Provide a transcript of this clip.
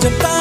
좀